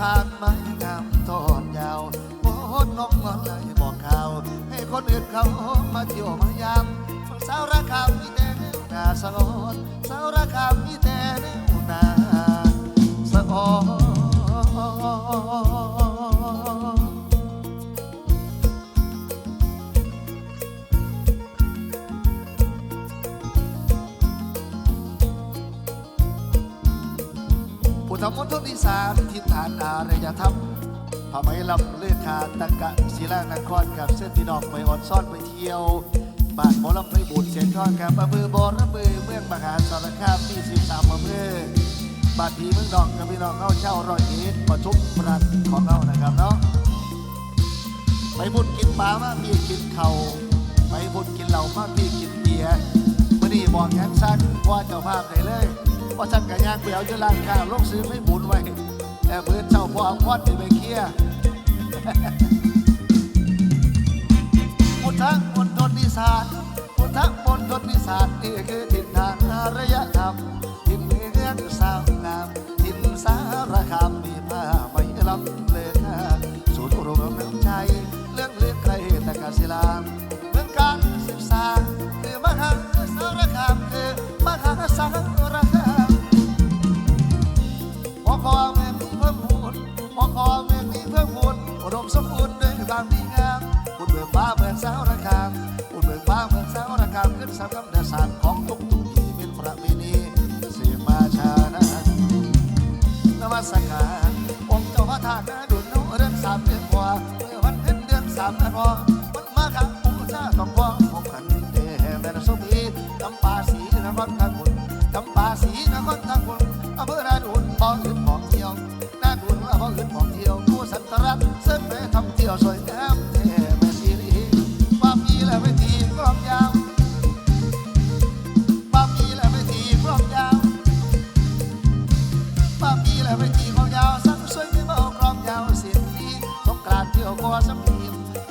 ผ่านไม้งามทอดยาวโพดน้องมาเลยบอกข่าว ให้คนอื่นเขามาเที่ยวมายามสาวราคามีแต่แนวหนาสลอนสาวราคามีแต่แนว ผู้ทำมนต์ทุนอีสานทิศฐานอารยธรรมพระไมลำเลือขาตะกะศิลานครกับเส้นพี่น้องไปออนซ่อนไปเที่ยวบ้านหมอลำไปบุญเสียงทอนครับอำเภอบอระเบือเมืองมหาสารคามมี13อำเภอบ้านพีเมืองดองกับพี่น้องเข้าเช่าร้อยเอ็ดประชุมรัฐของเรานะครับเนาะไปบุญกินปลามาพี่กินเข่าไปบุญกินเหล้ามาพี่กินเบียร์มื่อนี้บอกแขนสั้นว่าเจ้าภาพไหนเลย ว่าฉันกะยางเปียวอยู่ร้านค้าลงซื้อไม่บุญไว้แต่เพื่อนเจ้าพ่อพอดไปเคลียร์พุทธมณฑลนิสานพุทธมณฑลนิสานนี่คือถิ่นทางอารยธรรมถิ่นเมืองสาวงามถิ่นสารคามมีผ้าไม่ลำเลยค่าศูนย์รวมน้ำใจ เรื่องเลือกใครตะกาศิลาเมืองการศึกษาคือมหาสารคามคือมหาสา สาวระคามบุญเบิกฟ้าเมืองสาวระคามขึ้นสามกำเดาสตร์ของทุกทุกที่เป็นประเพณีเสมาชานะนมัสการองค์เจ้าพระธาตุนาดุลโนเดือนสามเดือนกว่าเมื่อวันเพ็ญเดือนสามนะพอมันมาขับปูชาต้องฟ้องของขันเดแม่นสุพีจำปาสีนครทางบุญจำปาสีนครทางบุญอำเภอนาดุลบ่ออื่นของเที่ยวนาดุลอำเภออื่นของเที่ยวผู้สันตรัตน์เส้นไปทำเที่ยวสวย ยวโคสัมพี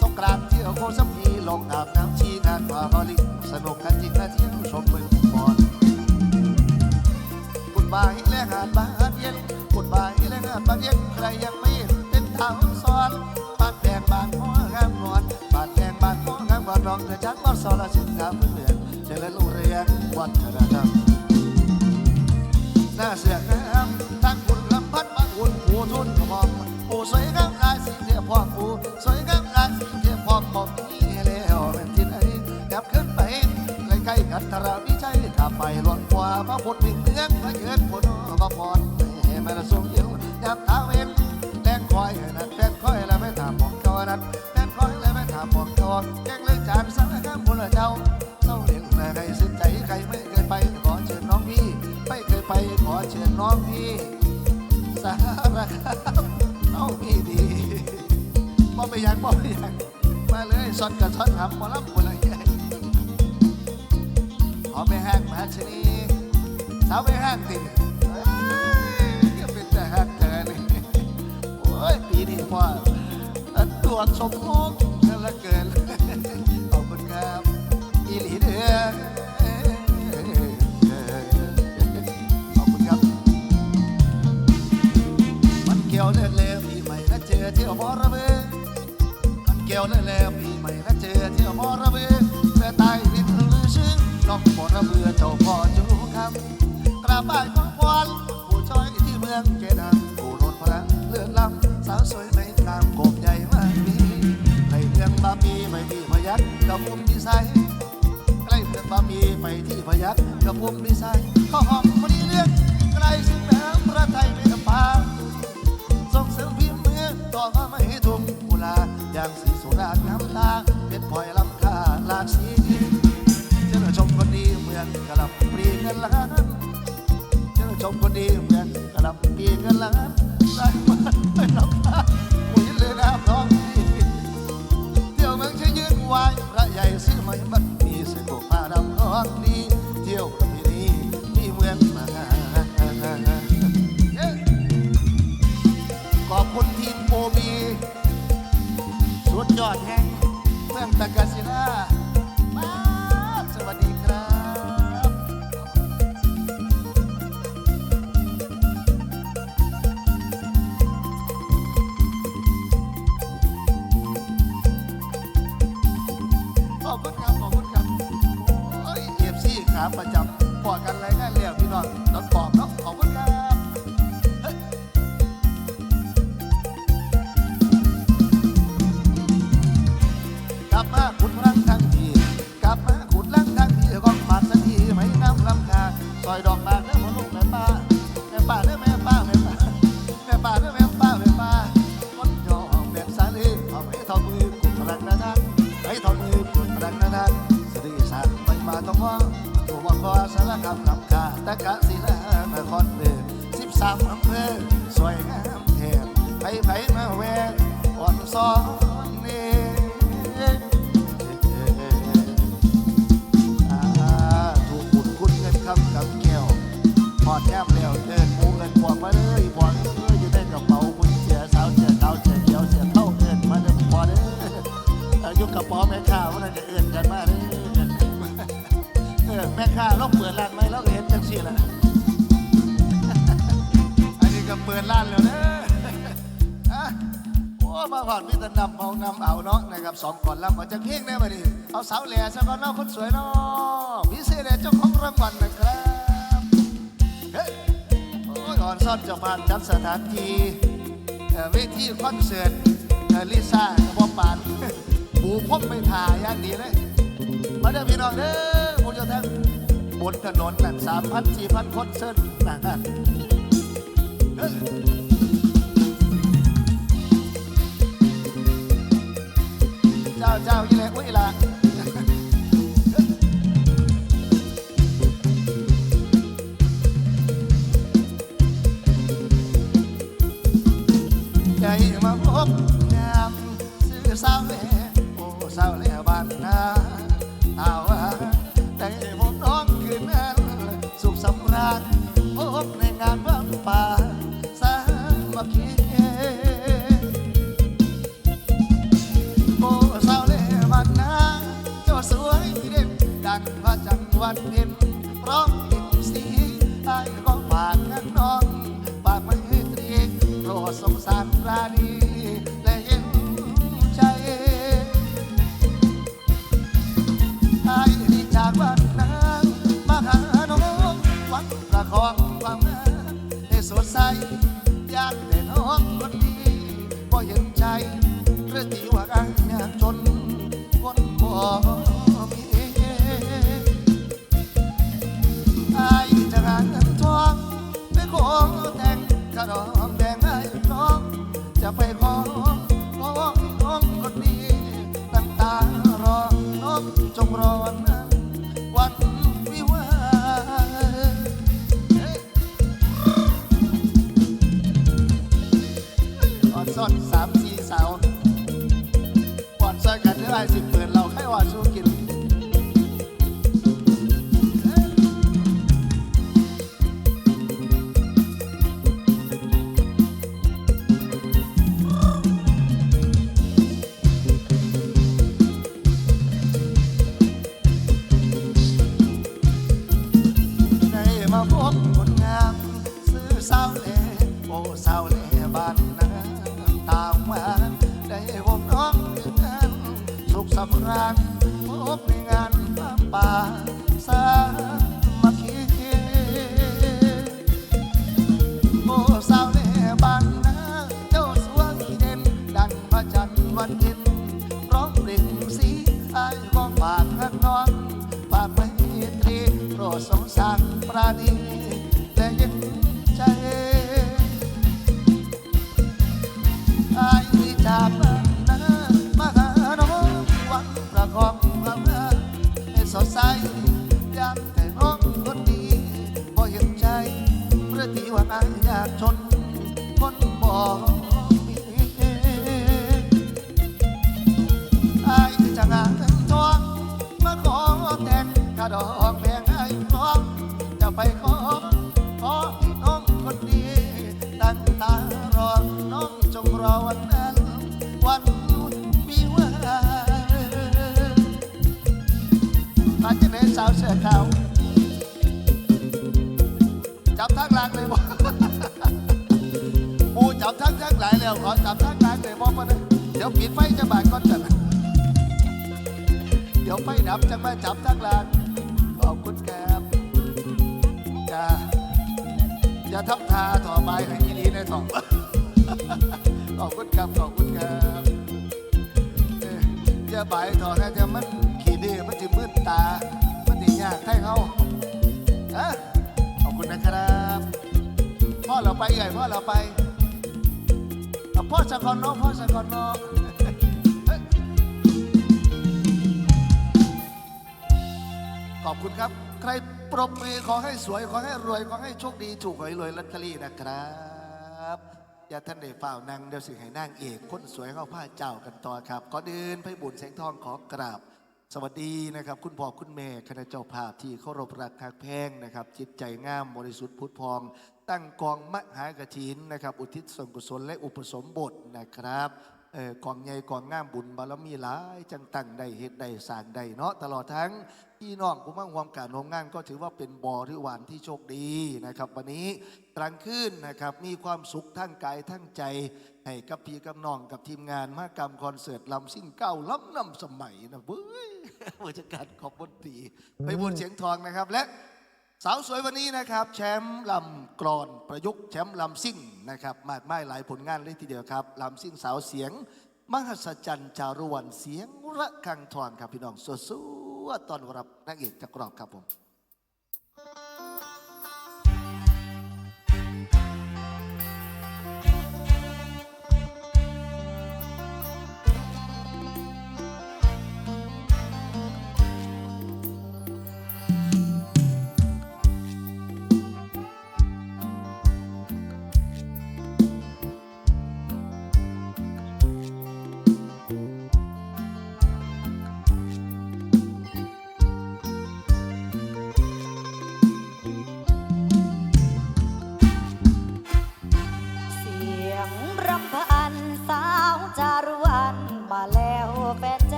สงกรานต์เที่ยวโคสัมพีลงอาบน้ำชีงานว่าบริสนุกกันจริงนะเที่ยวชมเมืองบอลบุญบายและงานบานเย็นบุญบายและงานบานเย็นใครยังไม่เป็นทางซ้อนบ้านแดงบ้านพ่องามนวลบ้านแดงบ้านพ่องามนวลน้องเธอจักบ้านสอนละสินงามเพื่อนเจริญรุ่งเรืองวัฒนธรรม ไปขอเชิญน้องพี่สารคามเอาพี่ดีบ่ไม่อยากบ่ไม่อยากมาเลยสอนกับสอนทำหมอลำคนละอย่ขอไปห้างมาชนีสาวไปห้างติเอ้ยก็เป็นแต่ห้างเธอเลยโอ้ยปีนี้พ่ออัวงสมพงษ์กันละเกินขอบคุณครับอีหลีเด้อ ยวมอระเบอมันเกี่ยวเลื่อนแล้วปีใหม่นะเจอเที่ยวมอระเบอเพื่อตายริมลือซึ้งลองมอระเบือเจ้าพ่อจูคำกราบานของพรผู้ช่อยที่เมืองเจดังผู้โนนพระเลื่อนลำสาวสวยในกามโกบใหญ่มากมีในเมืองบาปีไม่มีพยักกับมุมดีไซน์ใกล้เมืองบามีไปที่พยัคฆ์กับภูมิพิสัยข้อหอมคนนี้เรื่องใกล้สิ่งน้ำพระไทย ล้านเจ้าชมคนดีเหมืองกะลำปีเงินล้านได้มาไม่ลำคาหุยเลยน้ำน้องดีเที่ยวเมืองใช้ยืนวายพระใหญ่ซื้อไม่มันมีเสกผ้าดำน้องดีเที่ยวประเพณีมีเมืองมาขอบคุณทีมโอบีสุดยอดแห่งเมืองตะกาศิลา ประจำพอกันเลยงานามอำเภอสวยงามแทบไผไผมาแวะอ่อนซ้อนเน่อ่ถูกบุญคุณเงินคำกับแก้วพอดแย้มแล้วเดินหมูเงินพวงมาเลยพวงเอ้ยอยู่ในกระเป๋าคุณเสียสาวเสียขาเสียเขียวเสียเท่าเงินมาเลยพอเด้ออายุกระเป๋าแม่ข้าวมันจะเอื่นกันมาเด้อเออแม่ค้าเราเปิดร้านไหมเราก็เห็นจังซี่ละ ปิดร้านแล้วเด้ออะโอ้มาผ่อนมีแต่นำเอานำเอาเนาะนะครับสองก่อนรับมาจากเพียงได้มาดิเอาสาวแหล่ซะก่อนเนาะคนสวยเนาะพิเศษแด่เจ้าของรางวัลนะครับเฮ้ยโอ้ยอ่อนซ่อนจะผ่านจัดสถานที่เอ่อเวทีคอนเสิร์ตเอ่อลิซ่าบพ่อปานปูพบไม่ถ่ายย่างดีเลยมาเด้อพี่น้องเด้อผมจะทั้งบนถนนนั่นสามพันสี่พันคนเส้นนะฮะ เจ้าเจ้ายี่เลยอุ้ยละ นดังพระจันทร์วันเพ็ญพร้อมกินสีไอ้ก็ฝากกันน้องฝากไม่ตรีโปรดสงสารราณีและเย็นใจไอ้ที่จากบ้านนามาหาน้องหวังประคองความงามให้สดใสอยากแต่น้องคนดีบ่เห็นใจหรือที่ งขนมแดงให้น้อง จะไปขอขอน้องคนดีตั้งตารอน้องจงรอนะวันวิวร้ออนซ่อนสามสี่สาวปอดซอยกันเท่าได้สิเปิดเราให้ว่าสู้กิน ล่โอ้สาวเล่บ้านนาตามมาได้พบน้องในงานสุขสำราญพบในงานป่าสามัคคีโอ้สาวเล่บ้านนาเจ้าสวยเด่นดังพระจันทร์วันเพ็ญร้องเปล่งสีไอ้ายก็ฝากนักน้องฝากไม่ตรีโปรดสงสารปราณีและเย็น อายอยากชนคนบ่มีอายจะงานเงินทองมาขอแต่งกระดอกแบ่งให้น้องจะไปขอขอน้องคนดีตั้งตารอน้องจงรอวันนั้นวันวิวาห์มาจะเป็นสาวเสื้อขาว จับทั้งหลังเลยบ่มาเลยเดี๋ยวปิดไฟจะบาดก่อนจันเดี๋ยวไฟดับจะมาจับทั้งลังขอบคุณแกบจ้าอย่าทับทาถ่อไม้ให้ยีรีในถ่องขอบคุณครับขอบคุณครับเอ้ยอย่าใบายถ่อนะจะมันขี้ดื้อมันจะมืดตา มันจะยากให้เขาอะขอบคุณนะครับพ่อเราไปใหญ่พ่อเราไป พ่อสะกอนเน้องพ่อสะกอนเน้องขอบคุณครับ ใครปรบมือขอให้สวยขอให้รวยขอให้โชคดีถูกหวยรวยลอตเตอรี่นะครับ อย่าท่านได้ฝ่าวนางเดี๋ยวสิให้นางเอกคนสวยเข้าผ้าเจ้ากันต่อครับก็เดินไปบุญแสงทองขอกราบ สวัสดีนะครับ คุณพ่อคุณแม่คณะเจ้าภาพที่เคารพรักคักแพงนะครับ จิตใจงามบริสุทธิ์พุทธพอง ตั้งกองมหากฐินนะครับ อุทิศส่วนกุศลและอุปสมบทนะครับ เออกองใหญ่กองงามบุญบารมีหลายจังตั้งได้เหตุได้สร้างได้เนาะตลอดทั้งพี่น้องผู้มั่งความการโรงงานก็ถือว่าเป็นบอริวารที่โชคดีนะครับ วันนี้กลางคืนนะครับมีความสุขทั้งกายทั้งใจให้กับพี่กับน้องกับทีมงานมากรรมคอนเสิร์ตลำซิ่งเก้าล้ำนำสมัยนะเว้ยผู้จัดการขอบบนตีไปบนเสียงทองนะครับและ สาวสวยวันนี้นะครับแชมป์ลำกรอนประยุกต์แชมป์ลำซิ่งนะครับมากมายหลายผลงานเลยทีเดียวครับลำซิ่งสาวเสียง มหัศจรรย์จารุวรรณเสียงระฆังทองครับพี่น้องสู้ๆตอนรับนักเอกจักรอบครับผม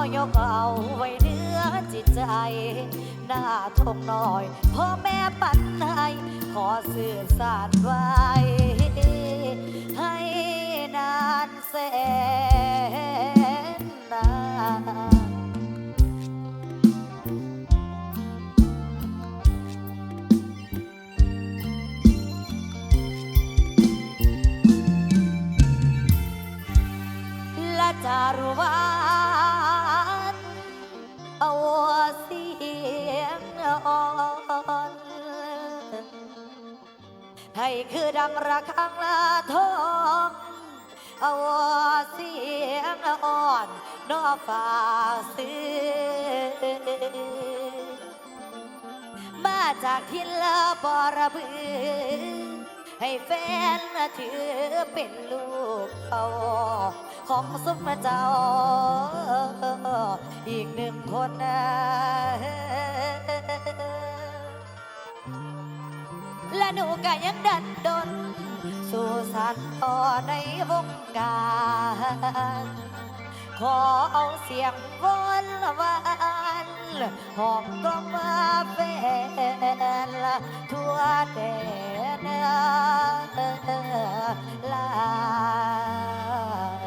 ย่อยกเอาไว้เนื้อจิตใจ หน้าทงน้อยพ่อแม่ปันให้ขอสื่อสารไว้ ให้นานแสนนาน คือดังระฆังลาทองเอาเสียงอ่อนนอฝ่าซื้อมาจากทิละบอระบือ ให้แฟนถือเป็นลูกเขาของสมเจ้า อีกหนึ่งคนนะ และหนูก็ยังดันดน สู่สานต่อในวงการ ขอเอาเสียงวอนวานหอมก็มาเป็นทั่วแดนลาว